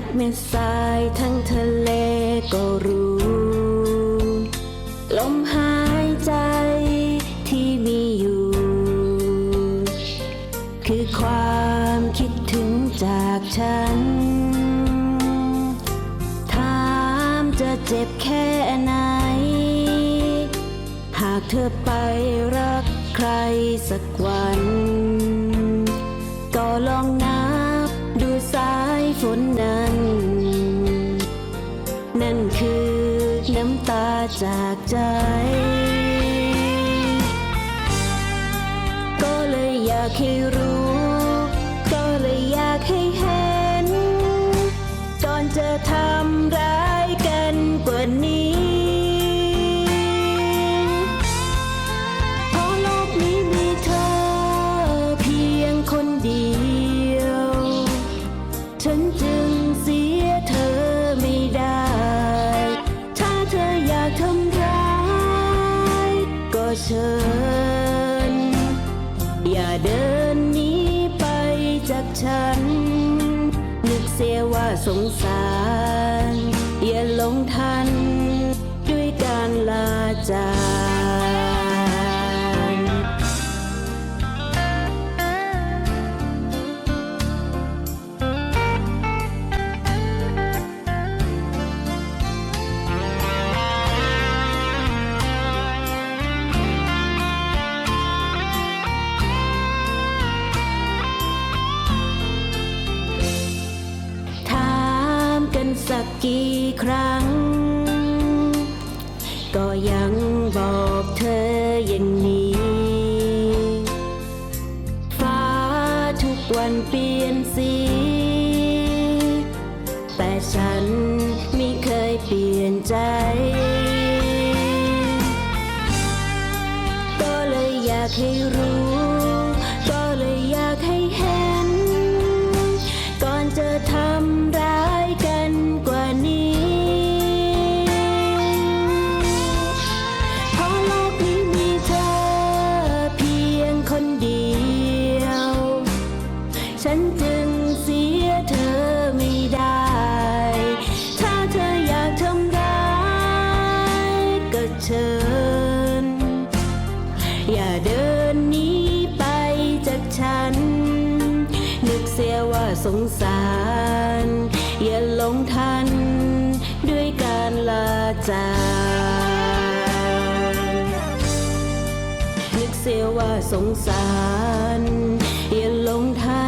นับเม็ดทรายทั้งทะเลก็รู้ ลมหายใจที่มีอยู่ คือความคิดถึงจากฉัน ถามจะเจ็บแค่ไหน หากเธอไปรักใครสักวัน จากใจ เชิญ อย่าเดินหนีไปจากฉัน นึกเสียว่าสงสาร อย่าหลงทัน ด้วยการลาจาก ครั้ง ก็ยังบอกเธออย่างนี้ ฟ้าทุกวันเปลี่ยนสี แต่ฉันไม่เคยเปลี่ยนใจ ก็เลยอยากให้รู้ สงสาร อย่าหลงทัน ด้วยการลาจากนึกเสียว่าสงสาร อย่าหลงทัน